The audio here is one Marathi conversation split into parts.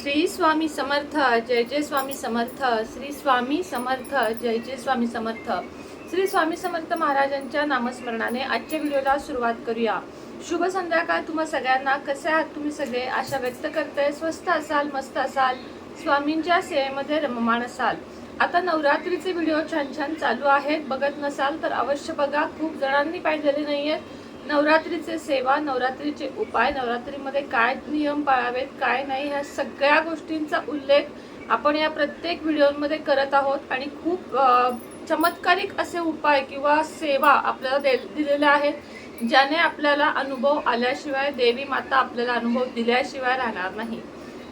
श्री स्वामी समर्थ जय जय स्वामी समर्थ श्री स्वामी समर्थ जय जय स्वामी समर्थ. श्री स्वामी समर्थ महाराजांच्या नामस्मरणाने आजच्या व्हिडिओला सुरुवात करूया. शुभ संध्याकाळ तुम्हा सगळ्यांना. कसे आहात तुम्ही सगळे? आशा व्यक्त करते. स्वस्त असाल मस्त असाल. स्वामींच्या सेवेमध्ये रममाण असाल. आता नवरात्रीचे व्हिडिओ छान छान चालू आहेत. बघत नसाल तर अवश्य बघा. खूप जणांनी पाहिलेले नाहीयेत. नवरात्रीचे सेवा नवरात्रीचे उपाय नवरात्रीमध्ये काय नियम पाळावेत काय नाही ह्या सगळ्या गोष्टींचा उल्लेख आपण या प्रत्येक व्हिडिओमध्ये करत आहोत. आणि खूप चमत्कारिक असे उपाय किंवा सेवा आपल्याला दे दिलेल्या आहेत ज्याने आपल्याला अनुभव आल्याशिवाय देवी माता आपल्याला अनुभव दिल्याशिवाय राहणार नाही.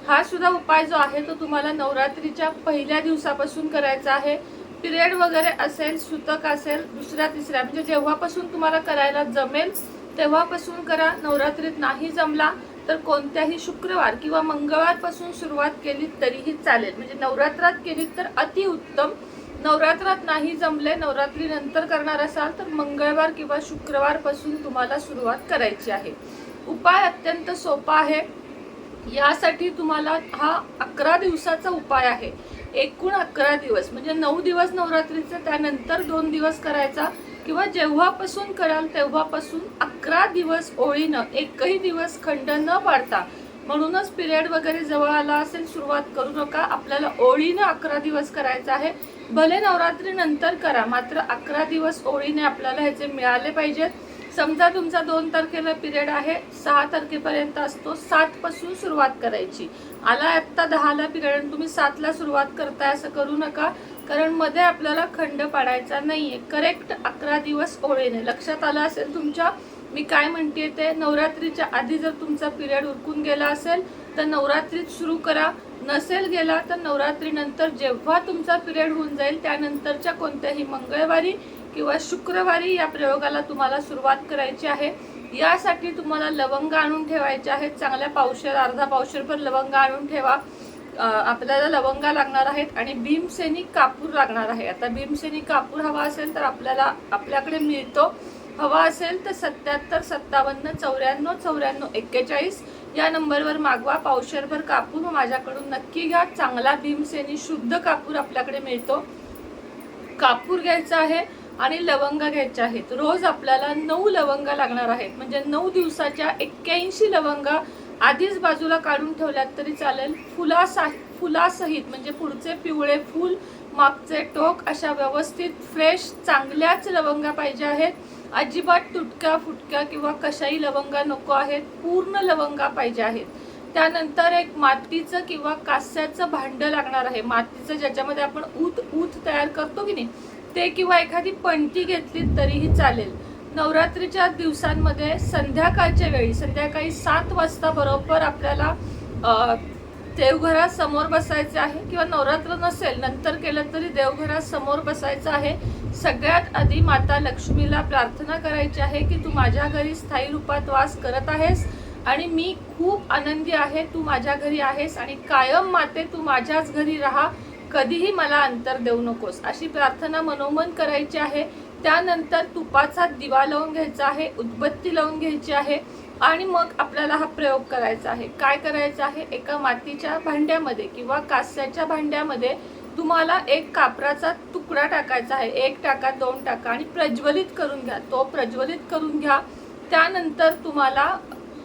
हा सुद्धा उपाय जो आहे तो तुम्हाला नवरात्रीच्या पहिल्या दिवसापासून करायचा आहे. पिरियड वगैरे असेल सुतक असेल दुसऱ्या तिसऱ्या. म्हणजे जेव्हापासून तुम्हाला करायला जमेल तेव्हापासून करा. नवरात्रीत नाही जमला तर कोणत्याही शुक्रवार किंवा मंगळवारपासून सुरुवात केली तरीही चालेल. म्हणजे नवरात्रात केली तर अतिउत्तम नवरात्रात नाही जमले नवरात्री नंतर करणार असाल तर मंगळवार किंवा शुक्रवारपासून तुम्हाला सुरुवात करायची आहे. उपाय अत्यंत सोपा आहे. यासाठी तुम्हाला हा अकरा दिवसाचा उपाय आहे. एकूण अकरा दिवस म्हणजे नऊ दिवस नवरात्रीचं त्यानंतर दोन दिवस करायचा. किंवा जेव्हापासून कराल तेव्हापासून अकरा दिवस ओळीनं एकही दिवस खंड न पाडता म्हणूनच पिरियड वगैरे जवळ आला असेल सुरुवात करू नका. आपल्याला ओळीनं अकरा दिवस करायचं आहे. भले नवरात्री नंतर करा मात्र अकरा दिवस ओळीने आपल्याला ह्याचे मिळाले पाहिजेत समजा तुमचा दोन तारखेला पिरियड आहे सहा तारखेपर्यंत असतो सातपासून सुरुवात करायची. आला आत्ता दहाला पिरियड आणि तुम्ही सातला सुरुवात करताय असं करू नका कारण मध्ये आपल्याला खंड पाडायचा नाही आहे करेक्ट अकरा दिवस ओळीने. लक्षात आलं असेल तुमच्या? मी काय म्हणते ते नवरात्रीच्या आधी जर तुमचा पिरियड उरकून गेला असेल तर नवरात्रीत सुरू करा. नसेल गेला तर नवरात्रीनंतर जेव्हा तुमचा पिरियड होऊन जाईल त्यानंतरच्या कोणत्याही मंगळवारी किंवा शुक्रवारी या प्रयोगाला तुम्हाला सुरुवात करायची आहे. यासाठी तुम्हाला लवंग आणून ठेवायचे आहेत. चांगल्या पावशेर अर्धा पावशेरभर लवंग आणून ठेवा. आपल्याला लवंगा लागणार आहेत आणि भीमसेनी कापूर लागणार आहे. आता भीमसेनी कापूर हवा असेल तर आपल्याला आपल्याकडे मिळतो. हवा असेल तर सत्याहत्तर सत्तावन्न चौऱ्याण्णव चौऱ्याण्णव एक्केचाळीस या नंबरवर मागवा. पावशेरभर कापूर माझ्याकडून नक्की घ्या. चांगला भीमसेनी शुद्ध कापूर आपल्याकडे मिळतो. कापूर घ्यायचा आहे. आणि लवंगा घ्यायच्या आहेत. रोज आपल्याला नऊ लवंगा लागणार आहेत. म्हणजे नऊ दिवसाच्या एक्क्याऐंशी लवंगा आधीच बाजूला काढून ठेवल्यात तरी चालेल. फुलासा फुलासहित म्हणजे पुढचे पिवळे फूल मागचे टोक अशा व्यवस्थित फ्रेश चांगल्याच लवंगा पाहिजे आहेत. अजिबात तुटक्या फुटक्या किंवा कशाही लवंगा नको आहेत. पूर्ण लवंगा पाहिजे आहेत. त्यानंतर एक मातीचं किंवा कास्याचं भांडं लागणार आहे. मातीचं ज्याच्यामध्ये आपण ऊत ऊत तयार करतो की नाही ते किंवा एखादी पणती घेतली तरीही चालेल. नवरात्रीच्या दिवसांमध्ये संध्याकाळच्या वेळी संध्याकाळी सात वाजता बरोबर आपल्याला देवघरासमोर देवघरात समोर बसायचे आहे किंवा नवरात्र नसेल नंतर केलं तरी देवघरात समोर बसायचं आहे. सगळ्यात आधी माता लक्ष्मीला प्रार्थना करायची आहे की तू माझ्या घरी स्थायी रूपात वास करत आहेस आणि मी खूप आनंदी आहे तू माझ्या घरी आहेस आणि कायम माते तू माझ्याच घरी राहा. कधीही मला अंतर देऊ नकोस. अशी प्रार्थना मनोमन करायची आहे. त्यानंतर तुपाचा दिवा लावून घ्यायचा आहे उदबत्ती लावून घ्यायची आहे आणि मग आपल्याला हा प्रयोग करायचा आहे. काय करायचं आहे? एका मातीच्या भांड्यामध्ये किंवा कास्याच्या भांड्यामध्ये तुम्हाला एक कापराचा तुकडा टाकायचा आहे. एक टाका दोन टाका आणि प्रज्वलित करून घ्या. तो प्रज्वलित करून घ्या. त्यानंतर तुम्हाला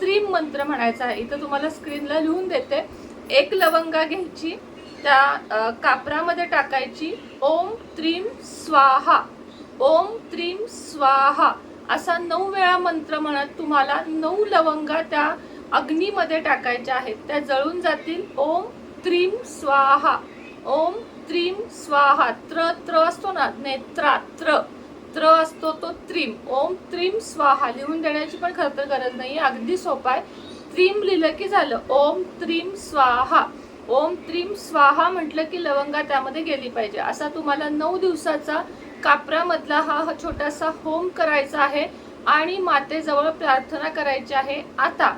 त्रिम मंत्र म्हणायचा आहे. इथं तुम्हाला स्क्रीनला लिहून देते. एक लवंगा घ्यायची त्या कापरामध्ये टाकायची ओम त्रीम स्वाहा ओम त्रीम स्वाहा असा नऊ वेळा मंत्र म्हणत तुम्हाला नऊ लवंगा त्या अग्नीमध्ये टाकायच्या आहेत. त्या जळून जातील. ओम त्रीम स्वाहा ओम त्रीम स्वाहा त्र त्र असतो ना नेत्रा त्र त्र असतो तो त्रिम ओम त्रिम स्वाहा लिहून देण्याची पण खरं तर गरज नाही अगदी सोपा आहे. त्रिम लिहिलं की झालं. ओम त्रिम स्वाहा ओम त्रिम स्वाहा म्हटलं की लवंगा त्यामध्ये गेली पाहिजे. असा तुम्हाला नऊ दिवसाचा कापरामधला हा हा छोटासा होम करायचा आहे आणि मातेजवळ प्रार्थना करायची आहे. आता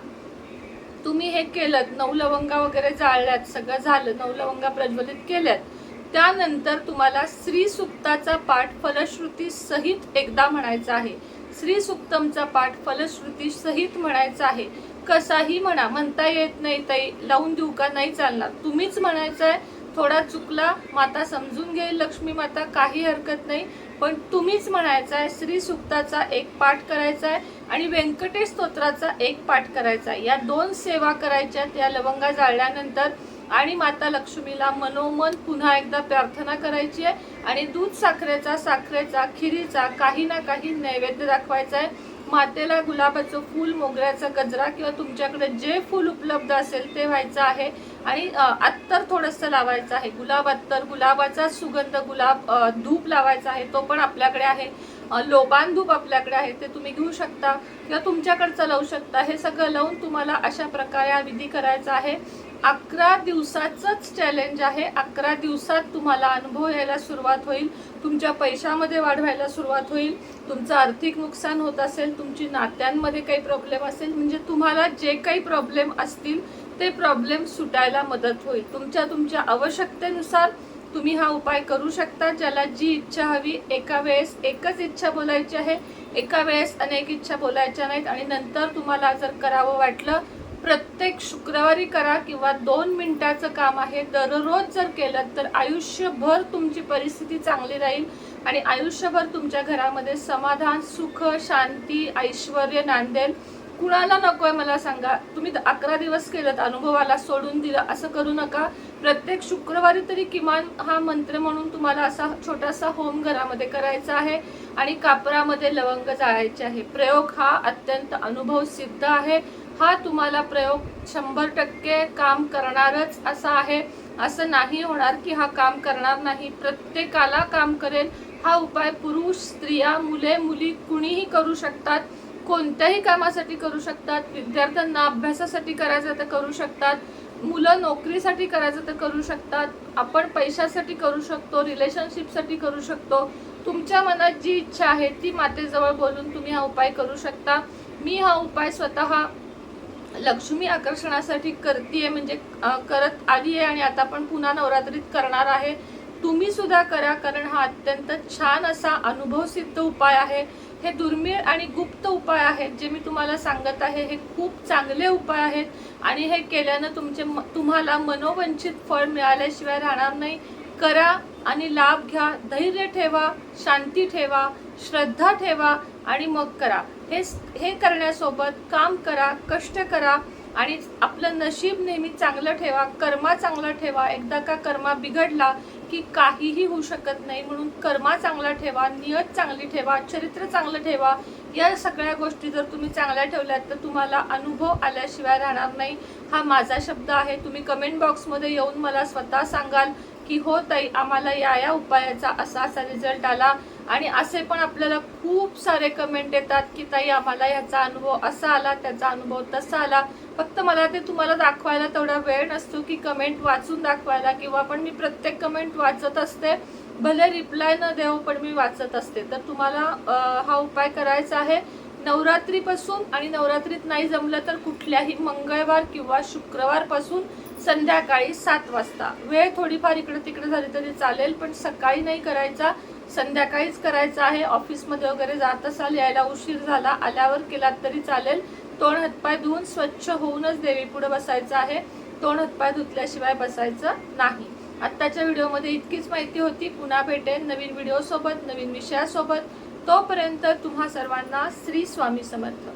तुम्ही हे केलं नऊ लवंगा वगैरे जाळल्यात सगळं झालं नऊ लवंगा प्रज्वलित केल्यात. त्यानंतर तुम्हाला श्री सुक्ताचा पाठ फलश्रुती सहित एकदा म्हणायचा आहे. श्री सुक्तमचा पाठ फलश्रुती सहित म्हणायचा आहे. कसाही म्हणा म्हणता येत नाही ताई लावून देऊ का? नाही चालणार. तुम्हीच म्हणायचं आहे थोडा चुकला माता समजून घेईल लक्ष्मी माता काही हरकत नाही. पण तुम्हीच म्हणायचं आहे श्री सुक्ताचा एक पाठ करायचा आहे आणि व्यंकटेश स्तोत्राचा एक पाठ करायचा आहे या दोन सेवा करायच्या या लवंगा जाळल्यानंतर आणि माता लक्ष्मीला मनोमन पुन्हा एकदा प्रार्थना करायची आहे आणि दूध साखरेचा साखरेचा खिरीचा काही ना काही नैवेद्य दाखवायचा आहे मातेला गुलाबाचं फूल मोगऱ्याचा गजरा किंवा तुमच्याकडे जे फूल उपलब्ध असेल ते व्हायचं आहे. आणि अत्तर थोडंसं लावायचं आहे. गुलाब अत्तर गुलाबाचा सुगंध गुलाब धूप लावायचा आहे. तो पण आपल्याकडे आहे. लोबान धूप आपल्याकडे आहे. ते तुम्ही घेऊ शकता किंवा तुमच्याकडचं लावू शकता. हे सगळं लावून तुम्हाला अशा प्रकारे हा विधी करायचा आहे. अकरा दिवसाचंच चॅलेंज आहे. अकरा दिवसात तुम्हाला अनुभव यायला सुरुवात होईल. तुमच्या पैशामध्ये वाढ व्हायला सुरुवात होईल तुमचं आर्थिक नुकसान होत असेल तुमची नात्यांमध्ये काही प्रॉब्लेम असेल म्हणजे तुम्हाला जे काही प्रॉब्लेम असतील ते प्रॉब्लेम सुटायला मदत होईल. तुमच्या तुमच्या आवश्यकतेनुसार तुम्ही हा उपाय करू शकता ज्याला जी इच्छा हवी एका वेळेस एकच इच्छा बोलायची आहे एका वेळेस अनेक इच्छा बोलायच्या नाहीत आणि नंतर तुम्हाला जर करावं वाटलं प्रत्येक शुक्रवारी करा किंवा दोन मिनिटाचं काम आहे दररोज जर केलं तर आयुष्यभर तुमची परिस्थिती चांगली राहील आणि आयुष्यभर तुमच्या घरामध्ये समाधान सुख शांती ऐश्वर नांदेल. कुणाला नकोय मला सांगा. तुम्ही द- अकरा दिवस केलं अनुभवाला सोडून दिलं असं करू नका. प्रत्येक शुक्रवारी तरी किमान हा मंत्र म्हणून तुम्हाला असा छोटासा होम घरामध्ये करायचा आहे आणि कापरामध्ये लवंग जाळायचे आहे. प्रयोग हा अत्यंत अनुभव सिद्ध आहे. हा तुम्हाला प्रयोग शंभर टक्के काम करणारच असा आहे. असं नाही होणार की हा काम करणार नाही. प्रत्येकाला काम करेल. हा उपाय पुरुष स्त्रिया मुले मुली कुणीही करू शकतात. कोणत्याही कामासाठी करू शकतात. विद्यार्थ्यांना अभ्यासासाठी करायचं तर करू शकतात. मुलं नोकरीसाठी करायचं तर करू शकतात. आपण पैशासाठी करू शकतो रिलेशनशिपसाठी करू शकतो. तुमच्या मनात जी इच्छा आहे ती मातेजवळ बोलून तुम्ही हा उपाय करू शकता. मी हा उपाय स्वतः लक्ष्मी आकर्षणासाठी करतीये म्हणजे करत आली आहे आणि आता पण पुन्हा नवरात्रीत करणार आहे. तुम्ही सुद्धा करा कारण हा अत्यंत छान असा अनुभव सिद्ध उपाय आहे. हे दुर्मिळ आणि गुप्त उपाय आहेत जे मी तुम्हाला सांगत आहे. हे खूप चांगले उपाय आहेत आणि हे केल्यानं तुमचे म- तुम्हाला मनोवंचित फळ मिळाल्याशिवाय राहणार नाही. करा आणि लाभ घ्या धैर्य ठेवा शांती ठेवा श्रद्धा ठेवा. आणि मग करा. हे हे करण्यासोबत काम करा कष्ट करा आणि आपलं नशीब नेहमी चांगलं ठेवा कर्मा चांगला ठेवा. एकदा का कर्मा बिघडला की काहीही होऊ शकत नाही म्हणून कर्मा चांगला ठेवा नियत चांगली ठेवा चरित्र चांगलं ठेवा. या सगळ्या गोष्टी जर तुम्ही चांगल्या ठेवल्यात तर तुम्हाला अनुभव आल्याशिवाय राहणार नाही. हा माझा शब्द आहे. तुम्ही कमेंट बॉक्समध्ये येऊन मला स्वतः सांगाल की हो ताई आम्हाला या या उपायाचा असा असा रिझल्ट आला. आणि असे पण आपल्याला खूप सारे कमेंट येतात की ताई आम्हाला ह्याचा अनुभव असा आला त्याचा अनुभव तसा आला. फक्त मला ते तुम्हाला दाखवायला तेवढा वेळ नसतो की कमेंट वाचून दाखवायला किंवा पण मी प्रत्येक कमेंट वाचत असते. भले रिप्लाय न देऊ पण मी वाचत असते. तर तुम्हाला हा उपाय करायचा आहे. नवरात्रीपासून आणि नवरात्रीत नाही जमलं तर कुठल्याही मंगळवार किंवा शुक्रवारपासून संध्याकाळी सात वाजता. वेळ थोडीफार इकडं तिकडे झाली तरी चालेल पण सकाळी नाही करायचा. संध्याकाळीच करायचं आहे. ऑफिसमध्ये वगैरे जात असाल यायला उशीर झाला आल्यावर केलात तरी चालेल. तोंड हातपाय धुवून स्वच्छ होऊनच देवी पुढे बसायचं आहे. तोंड हातपाय धुतल्याशिवाय बसायचं नाही. आत्ताच्या व्हिडिओमध्ये इतकीच माहिती होती. पुन्हा भेटेन नवीन व्हिडिओसोबत नवीन विषयासोबत. तोपर्यंत तुम्हा सर्वांना श्री स्वामी समर्थ.